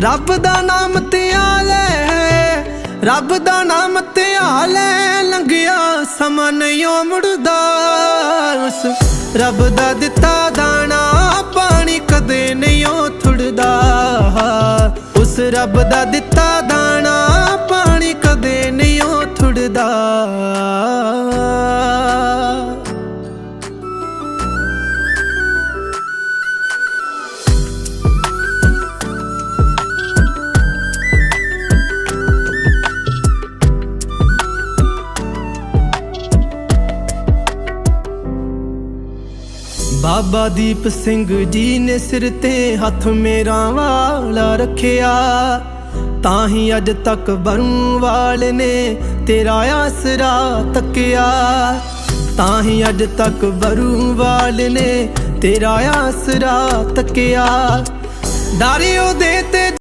ਰੱਬ ਦਾ ਨਾਮ ਧਿਆ ਲੈ। ਰੱਬ ਦਾ ਨਾਮ ਧਿਆ ਲੈ। ਲੰਘਿਆ ਸਮਾਂ ਨਹੀਂ ਮੁੜਦਾ। ਉਸ ਰੱਬ ਦਾ ਦਿੱਤਾ ਦਾਣਾ, ਪਾਣੀ ਕਦੇ ਨਹੀਂ ਥੁੜਦਾ। ਉਸ ਰੱਬ ਦਾ ਦਿੱਤਾ ਦਾਣਾ ਬਾਬਾ ਦੀਪ ਸਿੰਘ ਜੀ ਨੇ ਸਿਰ ਤੇ ਹੱਥ ਮੇਰਾ ਵਾਲਾ ਰੱਖਿਆ, ਤਾਂ ਹੀ ਅੱਜ ਤੱਕ ਬਰੂ ਵਾਲ ਨੇ ਤੇਰਾ ਆਸਰਾ ਤੱਕਿਆ। ਤਾਂ ਹੀ ਅੱਜ ਤੱਕ ਬਰੂ ਵਾਲ ਨੇ ਤੇਰਾ ਆਸਰਾ ਤੱਕਿਆ। ਡਾਰੇ ਦੇ ਤੇ